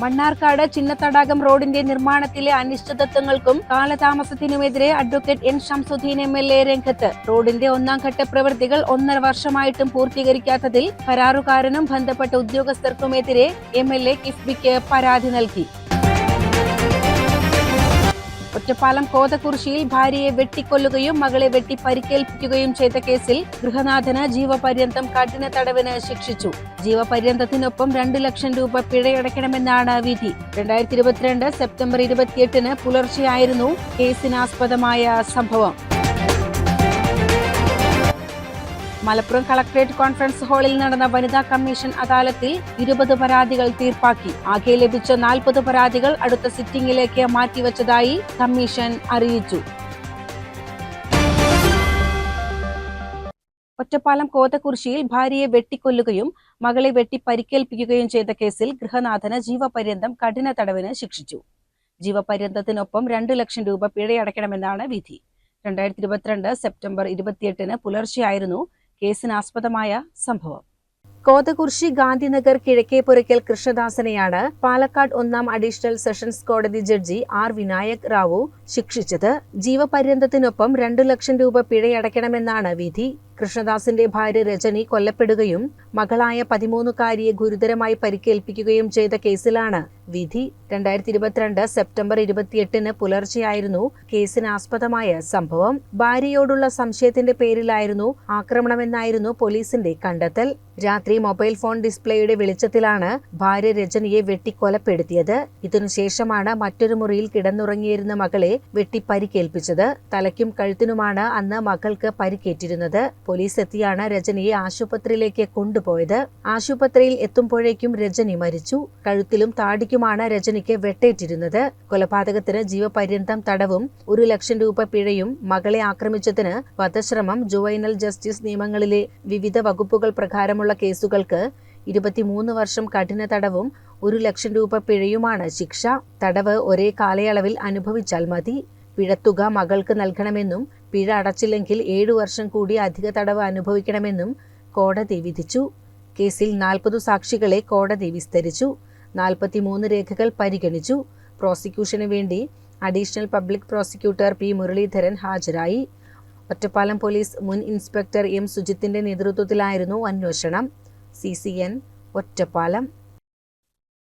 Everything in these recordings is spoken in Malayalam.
മണ്ണാർക്കാട് ചിന്നത്തടാകം റോഡിന്റെ നിർമ്മാണത്തിലെ അനിശ്ചിതത്വങ്ങൾക്കും കാലതാമസത്തിനുമെതിരെ advocate N Shamsuddeen M L A രംഗത്ത്. റോഡിന്റെ ഒന്നാം ഘട്ട പ്രവൃത്തികൾ ഒന്നര വർഷമായിട്ടും പൂർത്തീകരിക്കാത്തതിൽ കരാറുകാരനും ബന്ധപ്പെട്ട ഉദ്യോഗസ്ഥർക്കുമെതിരെ എം എൽ എ കിഫ്ബിക്ക് പരാതി നൽകി. ഒറ്റപ്പാലം കോതക്കുറിശിയിൽ ഭാര്യയെ വെട്ടിക്കൊല്ലുകയും മകളെ വെട്ടി പരിക്കേൽപ്പിക്കുകയും ചെയ്ത കേസിൽ ഗൃഹനാഥന് ജീവപര്യന്തം കഠിന തടവിന് ശിക്ഷിച്ചു. ജീവപര്യന്തത്തിനൊപ്പം രണ്ടു ലക്ഷം രൂപ പിഴയടയ്ക്കണമെന്നാണ് വിധി. രണ്ടായിരത്തി ഇരുപത്തിരണ്ട് സെപ്റ്റംബർ ഇരുപത്തിയെട്ടിന് പുലർച്ചെയായിരുന്നു കേസിനാസ്പദമായ സംഭവം. മലപ്പുറം കളക്ടറേറ്റ് കോൺഫറൻസ് ഹാളിൽ നടന്ന വനിതാ കമ്മീഷൻ അദാലത്തിൽ ഇരുപത് പരാതികൾ തീർപ്പാക്കി. ആകെ ലഭിച്ച നാൽപ്പത് പരാതികൾ അടുത്ത സിറ്റിംഗിലേക്ക് മാറ്റിവച്ചതായി കമ്മീഷൻ അറിയിച്ചു. ഒറ്റപ്പാലം കോതക്കുറിശിയിൽ ഭാര്യയെ വെട്ടിക്കൊല്ലുകയും മകളെ വെട്ടി പരിക്കേൽപ്പിക്കുകയും ചെയ്ത കേസിൽ ഗൃഹനാഥന് ജീവപര്യന്തം കഠിന തടവിന് ശിക്ഷിച്ചു. ജീവപര്യന്തത്തിനൊപ്പം രണ്ടു ലക്ഷം രൂപ പിഴയടയ്ക്കണമെന്നാണ് വിധി. രണ്ടായിരത്തി ഇരുപത്തിരണ്ട് സെപ്റ്റംബർ ഇരുപത്തിയെട്ടിന് പുലർച്ചെയായിരുന്നു കേസിനാസ്പദമായ സംഭവം. കോതകുർശി ഗാന്ധിനഗർ കിഴക്കേപുരയ്ക്കൽ കൃഷ്ണദാസനെയാണ് പാലക്കാട് ഒന്നാം അഡീഷണൽ സെഷൻസ് കോടതി ജഡ്ജി ആർ വിനായക് റാവു ശിക്ഷിച്ചത്. ജീവപര്യന്തത്തിനൊപ്പം രണ്ടു ലക്ഷം രൂപ പിഴയടയ്ക്കണമെന്നാണ് വിധി. കൃഷ്ണദാസിന്റെ ഭാര്യ രജനി കൊല്ലപ്പെടുകയും മകളായ പതിമൂന്നുകാരിയെ ഗുരുതരമായി പരിക്കേൽപ്പിക്കുകയും ചെയ്ത കേസിലാണ് വിധി രണ്ടായിരത്തി ഇരുപത്തിരണ്ട് സെപ്റ്റംബർ ഇരുപത്തിയെട്ടിന് പുലർച്ചെയായിരുന്നു കേസിന് ആസ്പദമായ സംഭവം. ഭാര്യയോടുള്ള സംശയത്തിന്റെ പേരിലായിരുന്നു ആക്രമണമെന്നായിരുന്നു പോലീസിന്റെ കണ്ടെത്തൽ. രാത്രി മൊബൈൽ ഫോൺ ഡിസ്പ്ലേയുടെ വെളിച്ചത്തിലാണ് ഭാര്യ രജനിയെ വെട്ടിക്കൊലപ്പെടുത്തിയത്. ഇതിനുശേഷമാണ് മറ്റൊരു മുറിയിൽ കിടന്നുറങ്ങിയിരുന്ന മകളെ വെട്ടി പരിക്കേൽപ്പിച്ചത്. തലയ്ക്കും കഴുത്തിനുമാണ് അന്ന് മകൾക്ക് പരിക്കേറ്റിരുന്നത്. പോലീസ് എത്തിയാണ് രജനിയെ ആശുപത്രിയിലേക്ക് കൊണ്ടുപോയത്. ആശുപത്രിയിൽ എത്തുമ്പോഴേക്കും രജനി മരിച്ചു. കഴുത്തിലും താടിക്കുമാണ് രജനിക്ക് വെട്ടേറ്റിരുന്നത്. കൊലപാതകത്തിന് ജീവപര്യന്തം തടവും ഒരു ലക്ഷം രൂപ പിഴയും മകളെ ആക്രമിച്ചതിന് വധശ്രമം ജുവൈനൽ ജസ്റ്റിസ് നിയമങ്ങളിലെ വിവിധ വകുപ്പുകൾ പ്രകാരമുള്ള കേസുകൾക്ക് ഇരുപത്തിമൂന്ന് വർഷം കഠിന തടവും ഒരു ലക്ഷം രൂപ പിഴയുമാണ് ശിക്ഷ. തടവ് ഒരേ കാലയളവിൽ അനുഭവിച്ചാൽ മതി. പിഴത്തുക മകൾക്ക് നൽകണമെന്നും പിഴ അടച്ചില്ലെങ്കിൽ ഏഴു വർഷം കൂടി അധിക തടവ് അനുഭവിക്കണമെന്നും കോടതി വിധിച്ചു. കേസിൽ നാൽപ്പതു സാക്ഷികളെ കോടതി വിസ്തരിച്ചു. നാൽപ്പത്തിമൂന്ന് രേഖകൾ പരിഗണിച്ചു. പ്രോസിക്യൂഷന് വേണ്ടി additional public prosecutor P Muraleedharan ഹാജരായി. ഒറ്റപ്പാലം പോലീസ് മുൻ ഇൻസ്പെക്ടർ എം സുജിത്തിന്റെ നേതൃത്വത്തിലായിരുന്നു അന്വേഷണം. C C N Ottapalam.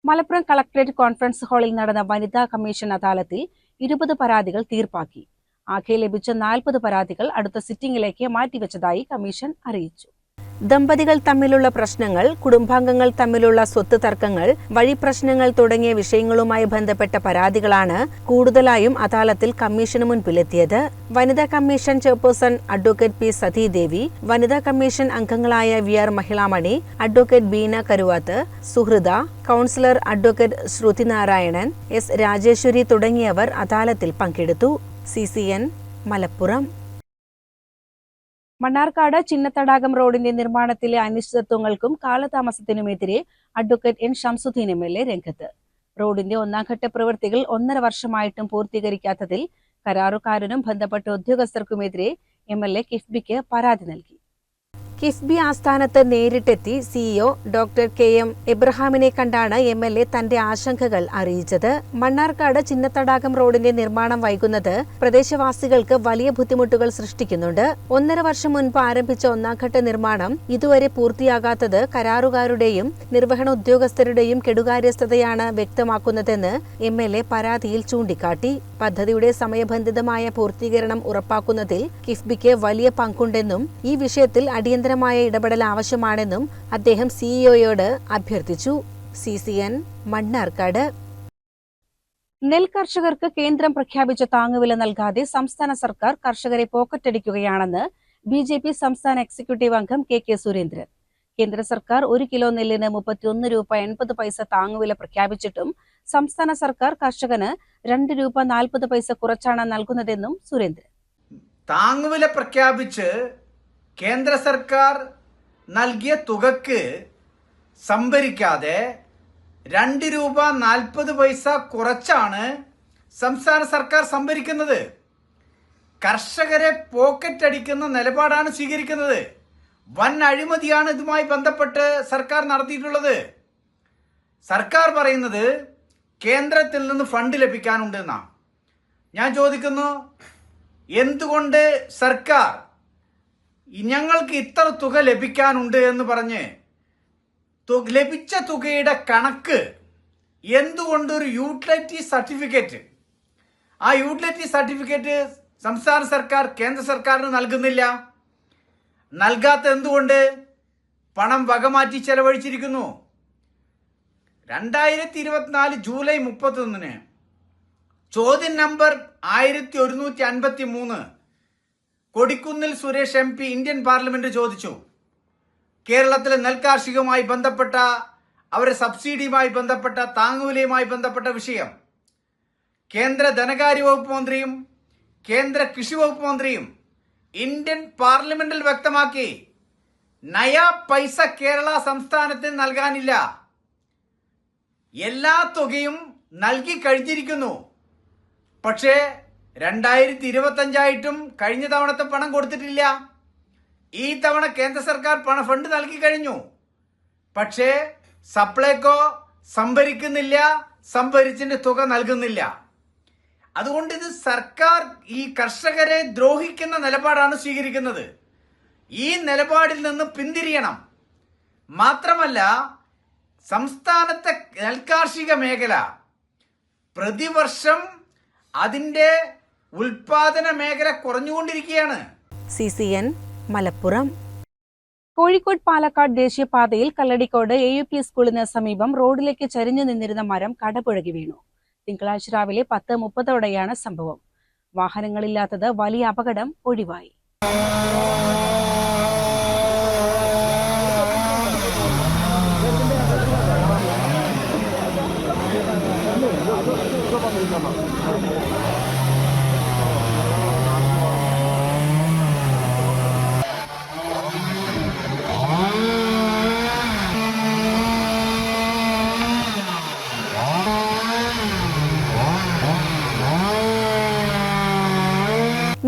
Malappuram collectorate conference ഹാളിൽ നടന്ന വനിതാ കമ്മീഷൻ അദാലത്തിൽ ഇരുപത് പരാതികൾ തീർപ്പാക്കി. ആകെ ലഭിച്ച നാൽപ്പത് പരാതികൾ അടുത്ത സിറ്റിംഗിലേക്ക് മാറ്റിവെച്ചതായി കമ്മീഷൻ അറിയിച്ചു. ദമ്പതികൾ തമ്മിലുള്ള പ്രശ്നങ്ങൾ കുടുംബാംഗങ്ങൾ തമ്മിലുള്ള സ്വത്ത് തർക്കങ്ങൾ വഴിപ്രശ്നങ്ങൾ തുടങ്ങിയ വിഷയങ്ങളുമായി ബന്ധപ്പെട്ട പരാതികളാണ് കൂടുതലായും അദാലത്തിൽ കമ്മീഷന് മുൻപിലെത്തിയത്. വനിതാ commission chairperson advocate P Sathidevi വനിതാ കമ്മീഷൻ അംഗങ്ങളായ V R Mahilamani advocate Beena Karuvath സുഹൃദ counsellor advocate Shruthi Narayanan S Rajeswari തുടങ്ങിയവർ അദാലത്തിൽ പങ്കെടുത്തു. സി മലപ്പുറം. മണ്ണാർക്കാട് ചിന്നത്തടാകം റോഡിന്റെ നിർമ്മാണത്തിലെ അനിശ്ചിതത്വങ്ങൾക്കും കാലതാമസത്തിനുമെതിരെ advocate N Shamsuddeen M L A രംഗത്ത്. റോഡിന്റെ ഒന്നാംഘട്ട പ്രവൃത്തികൾ ഒന്നര വർഷമായിട്ടും പൂർത്തീകരിക്കാത്തതിൽ കരാറുകാരനും ബന്ധപ്പെട്ട ഉദ്യോഗസ്ഥർക്കുമെതിരെ എം എൽ എ കിഫ്ബിക്ക് പരാതി നൽകി. കിഫ്ബി ആസ്ഥാനത്ത് നേരിട്ടെത്തി സിഇഒ ഡോക്ടർ കെ എം എബ്രഹാമിനെ കണ്ടാണ് എം എൽ എ തന്റെ ആശങ്കകൾ അറിയിച്ചത്. മണ്ണാർക്കാട് ചിന്നത്തടാകം റോഡിന്റെ നിർമ്മാണം വൈകുന്നത് പ്രദേശവാസികൾക്ക് വലിയ ബുദ്ധിമുട്ടുകൾ സൃഷ്ടിക്കുന്നുണ്ട്. ഒന്നര വർഷം മുൻപ് ആരംഭിച്ച ഒന്നാംഘട്ട നിർമ്മാണം ഇതുവരെ പൂർത്തിയാകാത്തത് കരാറുകാരുടെയും നിർവഹണ ഉദ്യോഗസ്ഥരുടെയും കെടുകാര്യസ്ഥതയാണ് വ്യക്തമാക്കുന്നതെന്ന് എം എൽ എ പരാതിയിൽ ചൂണ്ടിക്കാട്ടി. പദ്ധതിയുടെ സമയബന്ധിതമായ പൂർത്തീകരണം ഉറപ്പാക്കുന്നതിൽ കിഫ്ബിക്ക് വലിയ പങ്കുണ്ടെന്നും ഈ വിഷയത്തിൽ അടിയന്തരമായ ഇടപെടൽ ആവശ്യമാണെന്നും അദ്ദേഹം സിഇഒയോട് അഭ്യർത്ഥിച്ചു. C C N Mannarkkad. നെൽ കർഷകർക്ക് കേന്ദ്രം പ്രഖ്യാപിച്ച താങ്ങുവില നൽകാതെ സംസ്ഥാന സർക്കാർ കർഷകരെ പോക്കറ്റടിക്കുകയാണെന്ന് ബി ജെ പി സംസ്ഥാന എക്സിക്യൂട്ടീവ് അംഗം കെ കെ സുരേന്ദ്രൻ. കേന്ദ്ര സർക്കാർ ഒരു കിലോ നെല്ലിന് മുപ്പത്തിയൊന്ന് രൂപ എൺപത് പൈസ താങ്ങുവില പ്രഖ്യാപിച്ചിട്ടും സംസ്ഥാന സർക്കാർ കർഷകന് രണ്ട് രൂപ നാൽപ്പത് പൈസ കുറച്ചാണ് നൽകുന്നതെന്നും സുരേന്ദ്രൻ. താങ്ങുവില പ്രഖ്യാപിച്ച് കേന്ദ്ര സർക്കാർ നൽകിയ തുകക്ക് സംഭരിക്കാതെ രണ്ട് രൂപ നാൽപ്പത് പൈസ കുറച്ചാണ് സംസ്ഥാന സർക്കാർ സംഭരിക്കുന്നത്. കർഷകരെ പോക്കറ്റ് അടിക്കുന്ന നിലപാടാണ് സ്വീകരിക്കുന്നത്. വൻ അഴിമതിയാണ് ഇതുമായി ബന്ധപ്പെട്ട് സർക്കാർ നടത്തിയിട്ടുള്ളത്. സർക്കാർ പറയുന്നത് കേന്ദ്രത്തിൽ നിന്ന് ഫണ്ട് ലഭിക്കാനുണ്ട് എന്നാണ് ഞാൻ ചോദിക്കുന്നു എന്തുകൊണ്ട് സർക്കാർ ഞങ്ങൾക്ക് ഇത്ര തുക ലഭിക്കാനുണ്ട് എന്ന് പറഞ്ഞ് ലഭിച്ച തുകയുടെ കണക്ക് എന്തുകൊണ്ട് ഒരു യൂട്ടിലിറ്റി സർട്ടിഫിക്കറ്റ്? ആ യൂട്ടിലിറ്റി സർട്ടിഫിക്കറ്റ് സംസ്ഥാന സർക്കാർ കേന്ദ്ര സർക്കാരിന് നൽകുന്നില്ല. നൽകാത്ത എന്തുകൊണ്ട്? പണം വകമാറ്റി ചെലവഴിച്ചിരിക്കുന്നു. രണ്ടായിരത്തി ഇരുപത്തിനാല് ജൂലൈ മുപ്പത്തൊന്നിന് ചോദ്യം നമ്പർ ആയിരത്തി ഒരുന്നൂറ്റി അൻപത്തി മൂന്ന് Kodikunnil Suresh M P Indian parliament ചോദിച്ചു. കേരളത്തിലെ നെൽകാർഷികവുമായി ബന്ധപ്പെട്ട അവരുടെ സബ്സിഡിയുമായി ബന്ധപ്പെട്ട താങ്ങുവിലയുമായി ബന്ധപ്പെട്ട വിഷയം. കേന്ദ്ര ധനകാര്യ വകുപ്പ് മന്ത്രിയും കേന്ദ്ര കൃഷി വകുപ്പ് മന്ത്രിയും ഇന്ത്യൻ പാർലമെന്റിൽ വ്യക്തമാക്കി നയ പൈസ കേരള സംസ്ഥാനത്തിന് നൽകാനില്ല. എല്ലാ തുകയും നൽകി കഴിഞ്ഞിരിക്കുന്നു. പക്ഷേ രണ്ടായിരത്തി ഇരുപത്തഞ്ചായിട്ടും കഴിഞ്ഞ തവണത്തെ പണം കൊടുത്തിട്ടില്ല. ഈ തവണ കേന്ദ്ര സർക്കാർ പണ ഫണ്ട് നൽകി കഴിഞ്ഞു. പക്ഷേ സപ്ലൈകോ സംഭരിക്കുന്നില്ല സംഭരിച്ചിന്റെ തുക നൽകുന്നില്ല. അതുകൊണ്ട് ഇത് സർക്കാർ ഈ കർഷകരെ ദ്രോഹിക്കുന്ന നിലപാടാണ് സ്വീകരിക്കുന്നത്. ഈ നിലപാടിൽ നിന്ന് പിന്തിരിയണം. മാത്രമല്ല സംസ്ഥാനത്തെ നെൽകാർഷിക മേഖല പ്രതിവർഷം അതിന്റെ ഉൽപാദന മേഖല കുറഞ്ഞുകൊണ്ടിരിക്കുകയാണ്. C C N Malappuram. Kozhikode Palakkad ദേശീയപാതയിൽ കല്ലടിക്കോട് എ യു പി സ്കൂളിന് സമീപം റോഡിലേക്ക് ചരിഞ്ഞു നിന്നിരുന്ന മരം കടപുഴകി വീണു. തിങ്കളാഴ്ച രാവിലെ പത്ത് മുപ്പതോടെയാണ് സംഭവം. വാഹനങ്ങളില്ലാത്തത് വലിയ അപകടം ഒഴിവായി.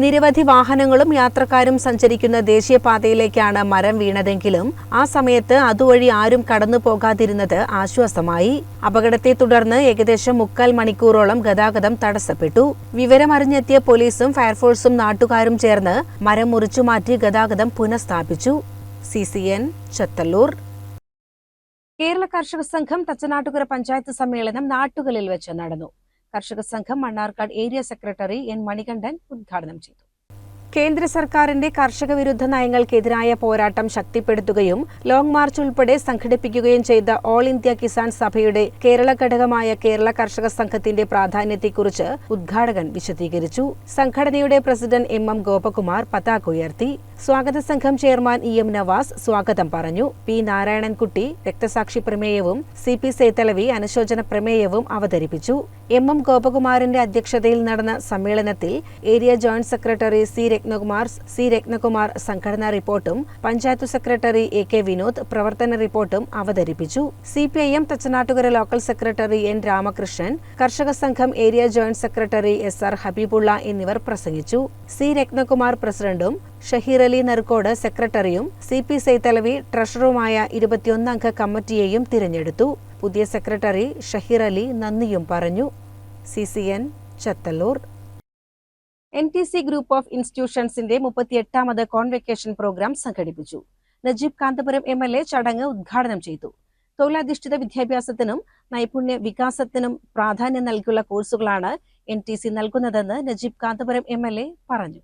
നിരവധി വാഹനങ്ങളും യാത്രക്കാരും സഞ്ചരിക്കുന്ന ദേശീയപാതയിലേക്കാണ് മരം വീണതെങ്കിലും ആ സമയത്ത് അതുവഴി ആരും കടന്നു പോകാതിരുന്നത് ആശ്വാസമായി. അപകടത്തെ തുടർന്ന് ഏകദേശം മുക്കാൽ മണിക്കൂറോളം ഗതാഗതം തടസ്സപ്പെട്ടു. വിവരമറിഞ്ഞെത്തിയ പോലീസും ഫയർഫോഴ്സും നാട്ടുകാരും ചേർന്ന് മരം മുറിച്ചുമാറ്റി ഗതാഗതം പുനഃസ്ഥാപിച്ചു. C C N Chathallur. Kerala കർഷക സംഘം തച്ചനാട്ടുകര പഞ്ചായത്ത് സമ്മേളനം നാട്ടുകളിൽ വെച്ച് നടന്നു. കർഷക സംഘം Mannarkkad area secretary N Manikandan ഉദ്ഘാടനം ചെയ്തു. കേന്ദ്ര സർക്കാരിന്റെ കർഷക വിരുദ്ധ നയങ്ങൾക്കെതിരായ പോരാട്ടം ശക്തിപ്പെടുത്തുകയും ലോങ് മാർച്ച് ഉൾപ്പെടെ സംഘടിപ്പിക്കുകയും ചെയ്ത ഓൾ ഇന്ത്യ കിസാൻ സഭയുടെ കേരള ഘടകമായ കേരള കർഷക സംഘത്തിന്റെ പ്രാധാന്യത്തെക്കുറിച്ച് ഉദ്ഘാടകൻ വിശദീകരിച്ചു. സംഘടനയുടെ പ്രസിഡന്റ് എം എം ഗോപകുമാർ പതാക ഉയർത്തി. സ്വാഗത സംഘം ചെയർമാൻ ഇ എം നവാസ് സ്വാഗതം പറഞ്ഞു. പി നാരായണൻകുട്ടി രക്തസാക്ഷി പ്രമേയവും സി പി സേത്തലവി അനുശോചന പ്രമേയവും അവതരിപ്പിച്ചു. എം എം ഗോപകുമാറിന്റെ അധ്യക്ഷതയിൽ നടന്ന സമ്മേളനത്തിൽ area joint secretary C Rathnakumar C. Rathnakumar സംഘടനാ റിപ്പോർട്ടും panchayat secretary A. K. Vinod പ്രവർത്തന റിപ്പോർട്ടും അവതരിപ്പിച്ചു. C. P. I. M Thachanattukara local secretary N. Ramakrishnan കർഷക സംഘം area joint secretary S. R. Habeebulla എന്നിവർ പ്രസംഗിച്ചു. സി. രത്നകുമാർ പ്രസിഡന്റും ഷഹീർ അലി നർക്കോട് സെക്രട്ടറിയും സി. പി. സൈത്തലവി ട്രഷററുമായ ഇരുപത്തിയൊന്നംഗ കമ്മിറ്റിയെയും തിരഞ്ഞെടുത്തു. പുതിയ സെക്രട്ടറി ഷഹീർ അലി നന്ദിയും പറഞ്ഞു. C. C. N. Chathallur. N T C group of ഇൻസ്റ്റിറ്റ്യൂഷൻസിന്റെ മുപ്പത്തിയെട്ടാമത് കോൺവെക്കേഷൻ പ്രോഗ്രാം സംഘടിപ്പിച്ചു. Najeeb Kanthapuram M L A ചടങ്ങ് ഉദ്ഘാടനം ചെയ്തു. തൊഴിലധിഷ്ഠിത വിദ്യാഭ്യാസത്തിനും നൈപുണ്യ വികാസത്തിനും പ്രാധാന്യം നൽകിയുള്ള കോഴ്സുകളാണ് എൻ ടി സി നൽകുന്നതെന്ന് Najeeb Kanthapuram M L A പറഞ്ഞു.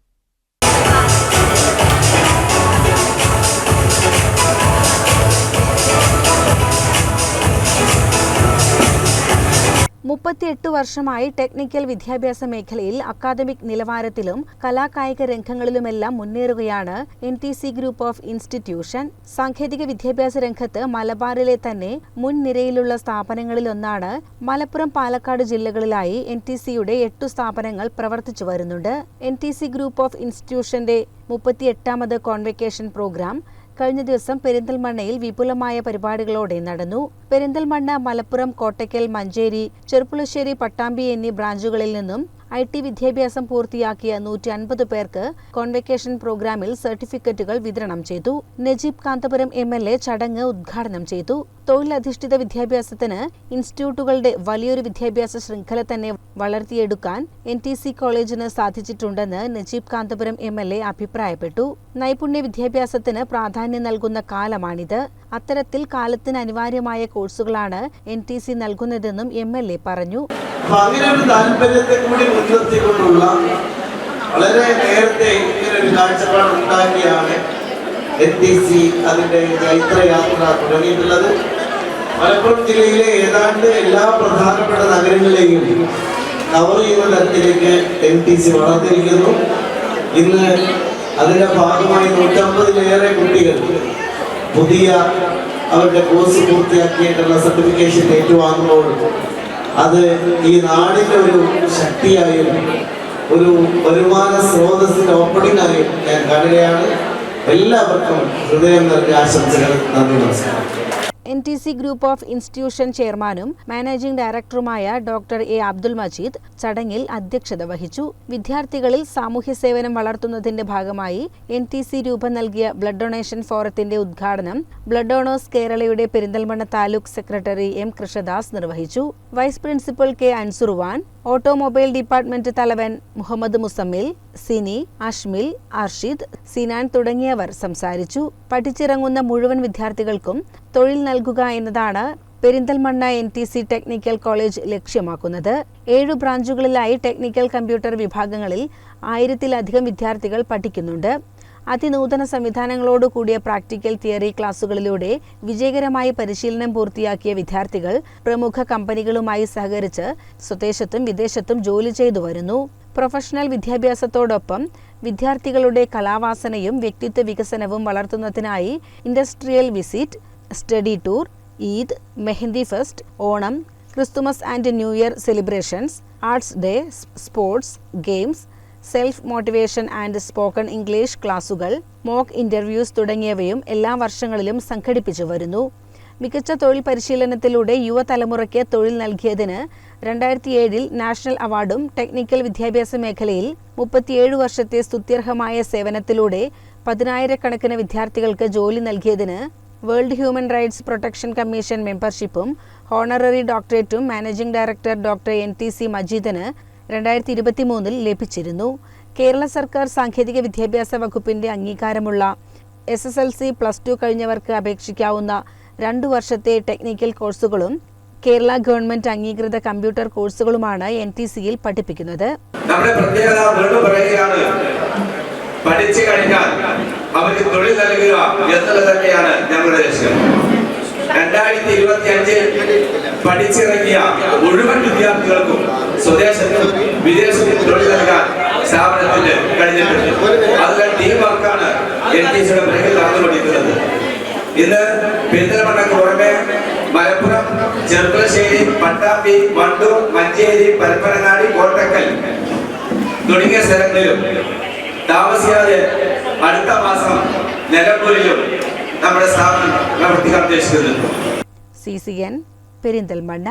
മുപ്പത്തിയെട്ട് വർഷമായി ടെക്നിക്കൽ വിദ്യാഭ്യാസ മേഖലയിൽ അക്കാദമിക് നിലവാരത്തിലും കലാകായിക രംഗങ്ങളിലുമെല്ലാം മുന്നേറുകയാണ് N T C group of institution. സാങ്കേതിക വിദ്യാഭ്യാസ രംഗത്ത് മലബാറിലെ തന്നെ മുൻനിരയിലുള്ള സ്ഥാപനങ്ങളിലൊന്നാണ്. മലപ്പുറം പാലക്കാട് ജില്ലകളിലായി എൻ ടി സിയുടെ എട്ടു സ്ഥാപനങ്ങൾ പ്രവർത്തിച്ചു വരുന്നുണ്ട്. N T C group of ഇൻസ്റ്റിറ്റ്യൂഷന്റെ മുപ്പത്തിയെട്ടാമത് കോൺവെക്കേഷൻ പ്രോഗ്രാം കഴിഞ്ഞ ദിവസം പെരിന്തൽമണ്ണയിൽ വിപുലമായ പരിപാടികളോടെ നടന്നു. പെരിന്തൽമണ്ണ മലപ്പുറം കോട്ടയ്ക്കൽ മഞ്ചേരി ചെറുപ്പുളശ്ശേരി പട്ടാമ്പി എന്നീ ബ്രാഞ്ചുകളിൽ നിന്നും ഐ ടി വിദ്യാഭ്യാസം പൂർത്തിയാക്കിയ നൂറ്റി അൻപത് പേർക്ക് കോൺവെക്കേഷൻ പ്രോഗ്രാമിൽ സർട്ടിഫിക്കറ്റുകൾ വിതരണം ചെയ്തു. Najeeb Kanthapuram M L A ചടങ്ങ് ഉദ്ഘാടനം ചെയ്തു. തൊഴിലധിഷ്ഠിത വിദ്യാഭ്യാസത്തിന് ഇൻസ്റ്റിറ്റ്യൂട്ടുകളുടെ വലിയൊരു വിദ്യാഭ്യാസ ശൃംഖല തന്നെ വളർത്തിയെടുക്കാൻ എൻ ടി സി കോളേജിന് സാധിച്ചിട്ടുണ്ടെന്ന് Najeeb Kanthapuram M L A അഭിപ്രായപ്പെട്ടു. നൈപുണ്യ വിദ്യാഭ്യാസത്തിന് പ്രാധാന്യം നൽകുന്ന കാലമാണിത്. അത്തരത്തിൽ കാലത്തിന് അനിവാര്യമായ കോഴ്സുകളാണ് എൻ ടി സി നൽകുന്നതെന്നും എം എൽ എ പറഞ്ഞു. അങ്ങനെ ഒരു താല്പര്യത്തെ കൂടി മുൻനിർത്തിക്കൊണ്ടുള്ള വളരെ നേരത്തെ ഇങ്ങനെ ഒരു കാഴ്ചപ്പാട് ഉണ്ടാക്കിയാണ് എൻ ടി സി അതിന്റെ ചൈത്രയാത്ര തുടങ്ങിയിട്ടുള്ളത്. മലപ്പുറം ജില്ലയിലെ ഏതാണ്ട് എല്ലാ പ്രധാനപ്പെട്ട നഗരങ്ങളിലെയും കവർ ചെയ്യുന്ന തരത്തിലേക്ക് എൻ ടി സി വളർന്നിരിക്കുന്നു. ഇന്ന് അതിന്റെ ഭാഗമായി നൂറ്റമ്പതിലേറെ കുട്ടികൾ പുതിയ അവരുടെ കോഴ്സ് പൂർത്തിയാക്കിയിട്ടുള്ള സർട്ടിഫിക്കേഷൻ ഏറ്റുവാങ്ങുമ്പോൾ അത് ഈ നാടിന്റെ ഒരു ശക്തിയായും ഒരു വരുമാന സ്രോതസ്സിന്റെ ഓപ്പണിംഗ് ആയും ഞാൻ കാണുകയാണ്. എല്ലാവർക്കും ഹൃദയം നിറഞ്ഞ ആശംസകൾ. നന്ദി നമസ്കാരം. N T C group of institution ചെയർമാനും മാനേജിംഗ് ഡയറക്ടറുമായ ഡോക്ടർ എ അബ്ദുൽ മജീദ് ചടങ്ങിൽ അധ്യക്ഷത വഹിച്ചു. വിദ്യാർത്ഥികളിൽ സാമൂഹ്യ സേവനം വളർത്തുന്നതിന്റെ ഭാഗമായി എൻ ടി സി രൂപം നൽകിയ ബ്ലഡ് ഡൊണേഷൻ ഫോറത്തിന്റെ ഉദ്ഘാടനം ബ്ലഡ് ഡോണേഴ്സ് കേരളയുടെ പെരിന്തൽമണ്ണ താലൂക്ക് സെക്രട്ടറി എം കൃഷദാസ് നിർവഹിച്ചു. Vice principal K Ansurvan automobile department തലവൻ മുഹമ്മദ് മുസമ്മിൽ സിനി അഷ്മിൽ അർഷിദ് സിനാൻ തുടങ്ങിയവർ സംസാരിച്ചു. പഠിച്ചിറങ്ങുന്ന മുഴുവൻ വിദ്യാർത്ഥികൾക്കും തൊഴിൽ നൽകുക എന്നതാണ് Perinthalmanna N T C technical college ലക്ഷ്യമാക്കുന്നത്. ഏഴു ബ്രാഞ്ചുകളിലായി ടെക്നിക്കൽ കമ്പ്യൂട്ടർ വിഭാഗങ്ങളിൽ ആയിരത്തിലധികം വിദ്യാർത്ഥികൾ പഠിക്കുന്നുണ്ട്. അതിനൂതന സംവിധാനങ്ങളോട് കൂടിയ പ്രാക്ടിക്കൽ തിയറി ക്ലാസുകളിലൂടെ വിജയകരമായി പരിശീലനം പൂർത്തിയാക്കിയ വിദ്യാർത്ഥികൾ പ്രമുഖ കമ്പനികളുമായി സഹകരിച്ച് സ്വദേശത്തും വിദേശത്തും ജോലി ചെയ്തു വരുന്നു. പ്രൊഫഷണൽ വിദ്യാഭ്യാസത്തോടൊപ്പം വിദ്യാർത്ഥികളുടെ കലാവാസനയും വ്യക്തിത്വ വികസനവും വളർത്തുന്നതിനായി industrial visit study tour Eid mehndi fest Onam Christmas and new year celebrations arts day sports games self motivation and spoken English ക്ലാസുകൾ മോക്ക് ഇന്റർവ്യൂസ് തുടങ്ങിയവയും എല്ലാ വർഷങ്ങളിലും സംഘടിപ്പിച്ചു വരുന്നു. മികച്ച തൊഴിൽ പരിശീലനത്തിലൂടെ യുവതലമുറയ്ക്ക് തൊഴിൽ നൽകിയതിന് രണ്ടായിരത്തി ഏഴിൽ നാഷണൽ അവാർഡും ടെക്നിക്കൽ വിദ്യാഭ്യാസ മേഖലയിൽ മുപ്പത്തിയേഴ് വർഷത്തെ സ്തുത്യർഹമായ സേവനത്തിലൂടെ പതിനായിരക്കണക്കിന് വിദ്യാർത്ഥികൾക്ക് ജോലി നൽകിയതിന് world human rights protection commission മെമ്പർഷിപ്പും honorary ഡോക്ടറേറ്റും managing director doctor N T C മജീദിന് രണ്ടായിരത്തി ഇരുപത്തി മൂന്നിൽ ലഭിച്ചിരുന്നു. കേരള സർക്കാർ സാങ്കേതിക വിദ്യാഭ്യാസ വകുപ്പിന്റെ അംഗീകാരമുള്ള S S L C plus two കഴിഞ്ഞവർക്ക് അപേക്ഷിക്കാവുന്ന രണ്ടു വർഷത്തെ ടെക്നിക്കൽ കോഴ്സുകളും കേരള ഗവൺമെന്റ് അംഗീകൃത കമ്പ്യൂട്ടർ കോഴ്സുകളുമാണ് എൻ ടി സിയിൽ പഠിപ്പിക്കുന്നത്. നമ്മുടെ പ്രത്യേകത പഠിച്ചു കഴിഞ്ഞാൽ അവർക്ക് തൊഴിൽ നൽകുക എന്നുള്ളത് തന്നെയാണ് ഞങ്ങളുടെ ലക്ഷ്യം. രണ്ടായിരത്തി ഇരുപത്തി അഞ്ചിൽ പഠിച്ചിറങ്ങിയ മുഴുവൻ വിദ്യാർത്ഥികൾക്കും സ്വദേശത്തും വിദേശത്തും തൊഴിൽ നൽകാൻ സ്ഥാപനത്തിന് കഴിഞ്ഞിട്ടുണ്ട്. അതിലെ ടീം വർക്കാണ് എൻ ടി സിയുടെ പിറകിൽ നടന്നുകൊണ്ടിരിക്കുന്നത്. ഇന്ന് പെരിന്തൽമണ്ണക്ക് പുറമെ മലപ്പുറം ചെറുപ്പശ്ശേരി പട്ടാമ്പി വണ്ടൂർ മഞ്ചേരി പരപ്പനങ്ങാടി കോട്ടക്കൽ തുടങ്ങിയ സ്ഥലങ്ങളിലും താമസിയാതെ അടുത്ത മാസം നിലമ്പൂരിലും നമ്മുടെ സ്ഥാപനം പ്രവർത്തിക്കാൻ ഉദ്ദേശിക്കുന്നുണ്ട് സി സി എൻ പെരിന്തൽമണ്ണ.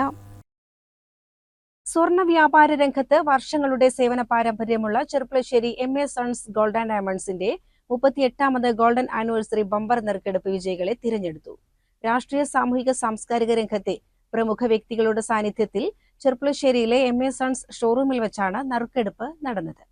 സ്വർണ വ്യാപാര രംഗത്ത് വർഷങ്ങളുടെ സേവന പാരമ്പര്യമുള്ള Cherpulassery M A sons golden ഡയമണ്ട്സിന്റെ മുപ്പത്തിയെട്ടാമത് ഗോൾഡൻ ആനിവേഴ്സറി ബമ്പർ നറുക്കെടുപ്പ് വിജയികളെ തിരഞ്ഞെടുത്തു. രാഷ്ട്രീയ സാമൂഹിക സാംസ്കാരിക രംഗത്തെ പ്രമുഖ വ്യക്തികളുടെ സാന്നിധ്യത്തിൽ ചെറുപ്പളശ്ശേരിയിലെ എം എ സൺസ് ഷോറൂമിൽ വെച്ചാണ് നറുക്കെടുപ്പ് നടന്നത്.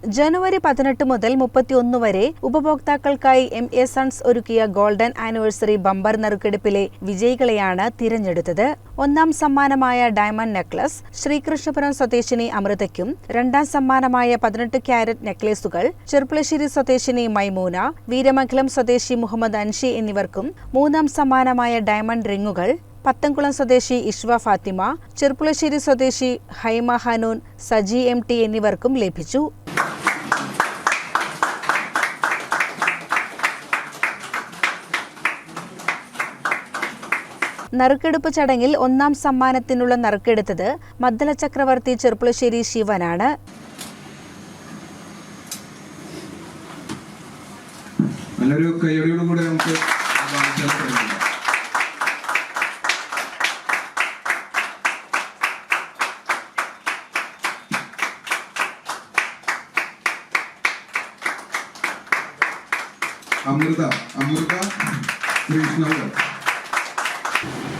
ജനുവരി പതിനെട്ട് മുതൽ മുപ്പത്തിയൊന്ന് വരെ ഉപഭോക്താക്കൾക്കായി എം എ സൺസ് ഒരുക്കിയ ഗോൾഡൻ ആനിവേഴ്സറി ബമ്പർ നറുക്കെടുപ്പിലെ വിജയികളെയാണ് തിരഞ്ഞെടുത്തത്. ഒന്നാം സമ്മാനമായ ഡയമണ്ട് നെക്ലസ് ശ്രീകൃഷ്ണപുരം സ്വദേശിനി അമൃതയ്ക്കും രണ്ടാം സമ്മാനമായ പതിനെട്ട് ക്യാരറ്റ് നെക്ലേസുകൾ ചെർപ്പുളശ്ശേരി സ്വദേശിനി മൈമൂന വീരമംഗലം സ്വദേശി മുഹമ്മദ് അൻഷി എന്നിവർക്കും മൂന്നാം സമ്മാനമായ ഡയമണ്ട് റിങ്ങുകൾ പത്തംകുളം സ്വദേശി ഇഷ്വ ഫാത്തിമ ചെർപ്പുളശ്ശേരി സ്വദേശി ഹൈമ ഹനൂൻ സജി എം ടി എന്നിവർക്കും ലഭിച്ചു. നറുക്കെടുപ്പ് ചടങ്ങിൽ ഒന്നാം സമ്മാനത്തിനുള്ള നറുക്കെടുത്തത് മദ്ദല ചക്രവർത്തി ചെർപ്പുളശ്ശേരി ശിവനാണ്. നമുക്ക് അമൃത അമൃത ശ്രീകൃഷ്ണ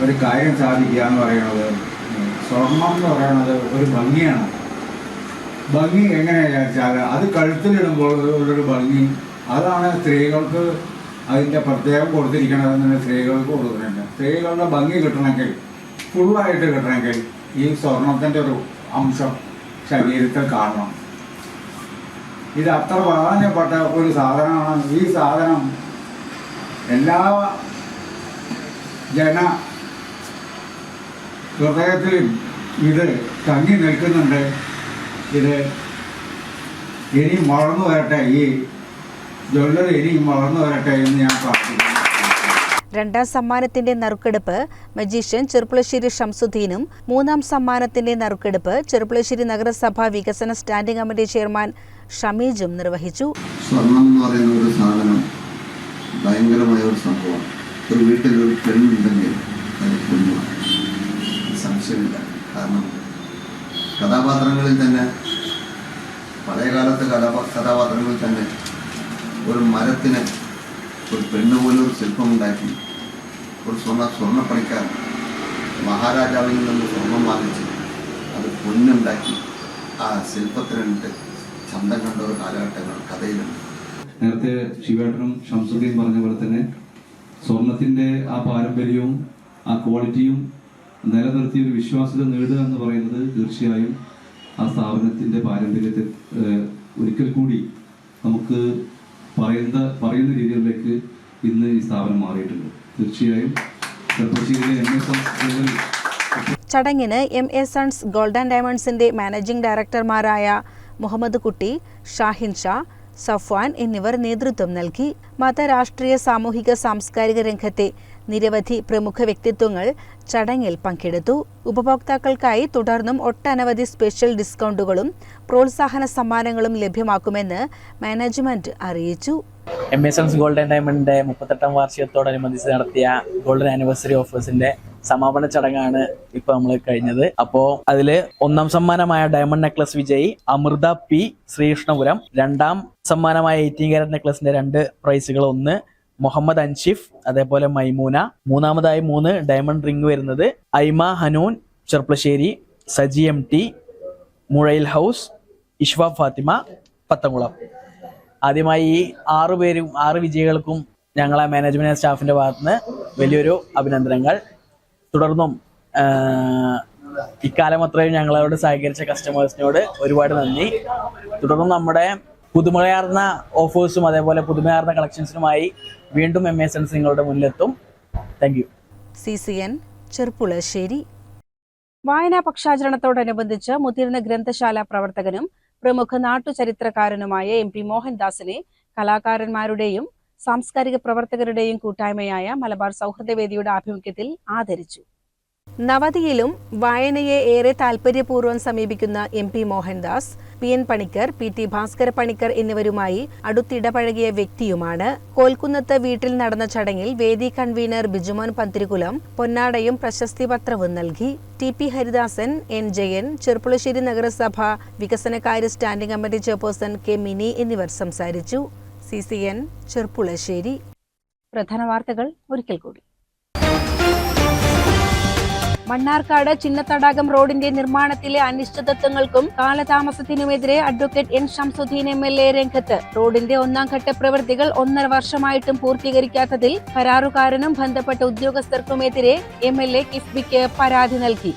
ഒരു കാര്യം സാധിക്കുക എന്ന് പറയുന്നത് സ്വർണം എന്ന് പറയുന്നത് ഒരു ഭംഗിയാണ്. ഭംഗി എങ്ങനെയാ വിചാരിച്ചാൽ അത് കഴുത്തിലിടുമ്പോൾ ഉള്ളൊരു ഭംഗി. അതാണ് സ്ത്രീകൾക്ക് അതിന്റെ പ്രത്യേകം കൊടുത്തിരിക്കണതെന്ന് സ്ത്രീകൾക്ക് കൊടുക്കുന്നുണ്ട്. സ്ത്രീകളുടെ ഭംഗി കിട്ടണമെങ്കിൽ ഫുള്ളായിട്ട് കിട്ടണമെങ്കിൽ ഈ സ്വർണത്തിന്റെ ഒരു അംശം ശരീരത്തിൽ കാണണം. ഇത് അത്ര പ്രാധാന്യപ്പെട്ട ഒരു സാധനമാണ്. ഈ സാധനം എല്ലാ ജന ഹൃദയത്തിലും ഇത് തങ്ങി നിൽക്കുന്നുണ്ട്. ഇത് ഇനിയും വളർന്നു വരട്ടെ. ഈ ജ്വല്ലറി ഇനിയും വളർന്നു വരട്ടെ എന്ന് ഞാൻ പ്രാർത്ഥിക്കുന്നു. രണ്ടാം സമ്മാനത്തിന്റെ നറുക്കെടുപ്പ് മജീഷ്യൻ ചെറുപ്പുളശ്ശേരി ഷംസുദ്ദീനും മൂന്നാം സമ്മാനത്തിന്റെ നറുക്കെടുപ്പ് ചെറുപ്പുളശ്ശേരി നഗരസഭാ വികസന സ്റ്റാൻഡിംഗ് കമ്മിറ്റി ചെയർമാൻ ഷമീജും നിർവഹിച്ചു. സ്വർണം എന്ന് പറയുന്ന ഒരു സാധനം ഭയങ്കരമായ ഒരു സംഭവമാണ്. ഒരു വീട്ടിൽ ഒരു പെണ്ണുണ്ടെങ്കിൽ അത് കുഞ്ഞുമാണ് സംശയമില്ല. കാരണം കഥാപാത്രങ്ങളിൽ തന്നെ പഴയകാലത്തെ കഥാപാ കഥാപാത്രങ്ങളിൽ തന്നെ ഒരു മരത്തിന് ഒരു പെണ്ണ് പോലും ഒരു ശില്പമുണ്ടാക്കി ഒരു സ്വർണ സ്വർണപ്പണിക്കാരൻ മഹാരാജാവിൽ നിന്ന് സ്വർണം വാങ്ങിച്ച് അത് പൊന്നുണ്ടാക്കി ആ ശില്പത്തിനിട്ട് ചന്തം കണ്ട ഒരു കാലഘട്ടങ്ങൾ കഥയിലുണ്ട്. നേരത്തെ ശിവേട്ടനും ഷംസുദ്ദീൻ പറഞ്ഞ പോലെ തന്നെ സ്വർണത്തിന്റെ ആ പാരമ്പര്യവും ആ ക്വാളിറ്റിയും നിലനിർത്തി ഒരു വിശ്വാസ്യത നേടുക എന്ന് പറയുന്നത് തീർച്ചയായും ആ സ്ഥാപനത്തിന്റെ പാരമ്പര്യത്തെ ഒരിക്കൽ കൂടി നമുക്ക് പറയുന്ന പറയുന്ന രീതിയിലേക്ക് ഇന്ന് ഈ സ്ഥാപനം മാറിയിട്ടുണ്ട്. തീർച്ചയായും ചടങ്ങിന് എം എ സൺസ് ഗോൾഡൻ ഡയമണ്ട്സിന്റെ മാനേജിംഗ് ഡയറക്ടർമാരായ മുഹമ്മദ് കുട്ടി ഷാഹിൻ ഷാ സഫ്വാൻ എന്നിവർ നേതൃത്വം നൽകി. മത രാഷ്ട്രീയ സാമൂഹിക സാംസ്കാരിക രംഗത്തെ നിരവധി പ്രമുഖ വ്യക്തിത്വങ്ങൾ ചടങ്ങിൽ പങ്കെടുത്തു. ഉപഭോക്താക്കൾക്കായി തുടർന്നും ഒട്ടനവധി സ്പെഷ്യൽ ഡിസ്കൗണ്ടുകളും പ്രോത്സാഹന സമ്മാനങ്ങളും ലഭ്യമാക്കുമെന്ന് മാനേജ്മെന്റ് അറിയിച്ചു. എം എസ് എൻസ് ഗോൾഡൻ ഡയമണ്ടിന്റെ മുപ്പത്തെട്ടാം വാർഷികത്തോടനുബന്ധിച്ച് നടത്തിയ ഗോൾഡൻ ആനിവേഴ്സറി ഓഫേഴ്സിന്റെ സമാപന ചടങ്ങാണ് ഇപ്പൊ നമ്മൾ കഴിഞ്ഞത്. അപ്പോ അതിൽ ഒന്നാം സമ്മാനമായ ഡയമണ്ട് നെക്ലസ് വിജയി അമൃത പി ശ്രീകൃഷ്ണപുരം രണ്ടാം സമ്മാനമായ എയ്റ്റീൻ കാരറ്റ് നെക്ലസിന്റെ രണ്ട് പ്രൈസുകൾ ഒന്ന് മുഹമ്മദ് അൻഷിഫ് അതേപോലെ മൈമൂന മൂന്നാമതായി മൂന്ന് ഡയമണ്ട് റിംഗ് വരുന്നത് Aima Hanoon Cherpulassery Saji M T Muzhayil house Ishwa Fathima Pathamkulam. ആദ്യമായി ഈ ആറു പേരും ആറ് വിജയികൾക്കും ഞങ്ങളെ മാനേജ്മെന്റ് സ്റ്റാഫിന്റെ ഭാഗത്തുനിന്ന് വലിയൊരു അഭിനന്ദനങ്ങൾ. തുടർന്നും ഇക്കാലം അത്രയും ഞങ്ങളോട് സഹകരിച്ച കസ്റ്റമേഴ്സിനോട് ഒരുപാട് നന്ദി. തുടർന്നും നമ്മുടെ പുതുമയാർന്ന ഓഫേഴ്സും അതേപോലെ പുതുമയാർന്ന കളക്ഷൻസിനുമായി വീണ്ടും എം എസ് എൻസ് നിങ്ങളുടെ മുന്നിലെത്തും. Thank you C C N Cherpulassery വായനാ പക്ഷാചരണത്തോടനുബന്ധിച്ച് മുതിർന്ന ഗ്രന്ഥശാല പ്രവർത്തകനും പ്രമുഖ നാട്ടുചരിത്രകാരനുമായ എം പി മോഹൻദാസിനെ കലാകാരന്മാരുടെയും സാംസ്കാരിക പ്രവർത്തകരുടെയും കൂട്ടായ്മയായ മലബാർ സൗഹൃദവേദിയുടെ ആഭിമുഖ്യത്തിൽ ആദരിച്ചു. നവതിയിലും വായനയെ ഏറെ താൽപര്യപൂർവം സമീപിക്കുന്ന M P Mohandas P N Panicker P T Bhaskara Panicker എന്നിവരുമായി അടുത്തിടപഴകിയ വ്യക്തിയുമാണ്. കോൽക്കുന്നത്ത് വീട്ടിൽ നടന്ന ചടങ്ങിൽ വേദി കൺവീനർ ബിജുമോൻ പന്തിരികുലം പൊന്നാടയും പ്രശസ്തി പത്രവും നൽകി. T P Haridasan N Jayan Cherpulassery നഗരസഭ വികസനകാര്യ standing committee chairperson K Mini എന്നിവർ സംസാരിച്ചു. C C N Cherpulassery. പ്രധാന വാർത്തകൾ ഒരിക്കൽ കൂടി. മണ്ണാർക്കാട് ചിന്നത്തടാകം റോഡിന്റെ നിർമ്മാണത്തിലെ അനിശ്ചിതത്വങ്ങൾക്കും കാലതാമസത്തിനുമെതിരെ advocate N Shamsuddeen M L A രംഗത്ത്. റോഡിന്റെ ഒന്നാം ഘട്ട പ്രവൃത്തികൾ ഒന്നര വർഷമായിട്ടും പൂർത്തീകരിക്കാത്തതിൽ കരാറുകാരനും ബന്ധപ്പെട്ട ഉദ്യോഗസ്ഥർക്കുമെതിരെ എം എൽ എ കിഫ്ബിക്ക് പരാതി നൽകി.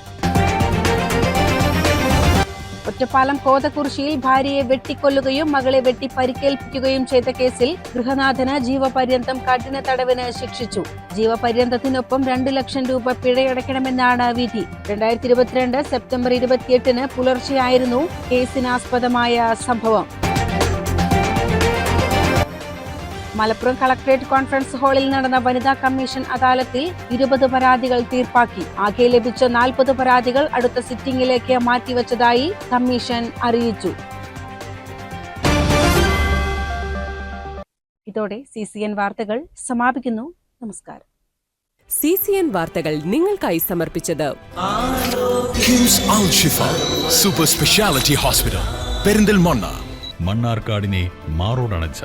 ഒറ്റപ്പാലം കോതക്കുറിശിയിൽ ഭാര്യയെ വെട്ടിക്കൊല്ലുകയും മകളെ വെട്ടി പരിക്കേൽപ്പിക്കുകയും ചെയ്ത കേസിൽ ഗൃഹനാഥന് ജീവപര്യന്തം കഠിന തടവിന് ശിക്ഷിച്ചു. ജീവപര്യന്തത്തിനൊപ്പം രണ്ടു ലക്ഷം രൂപ പിഴയടയ്ക്കണമെന്നാണ് വിധി. രണ്ടായിരത്തി ഇരുപത്തിരണ്ട് സെപ്റ്റംബർ ഇരുപത്തിയെട്ടിന് പുലർച്ചെയായിരുന്നു കേസിനാസ്പദമായ സംഭവം. മലപ്പുറം കളക്ടറേറ്റ് കോൺഫറൻസ് ഹാളിൽ നടന്ന വനിതാ കമ്മീഷൻ അദാലത്തിൽ ഇരുപത് പരാതികൾ തീർപ്പാക്കി. ആകെ ലഭിച്ച നാൽപ്പത് പരാതികൾ അടുത്ത സിറ്റിംഗിലേക്ക് മാറ്റിവച്ചതായി കമ്മീഷൻ അറിയിച്ചു. ഇതോടെ സി സി എൻ വാർത്തകൾ സമാപിക്കുന്നു. നമസ്കാരം. സി സി എൻ വാർത്തകൾ നിങ്ങൾക്കായി സമർപ്പിച്ചത് സൂപ്പർ സ്പെഷ്യാലിറ്റി ഹോസ്പിറ്റൽ പെരിന്തൽമണ്ണ. മണ്ണാർക്കാടിനെ മാറോടണച്ച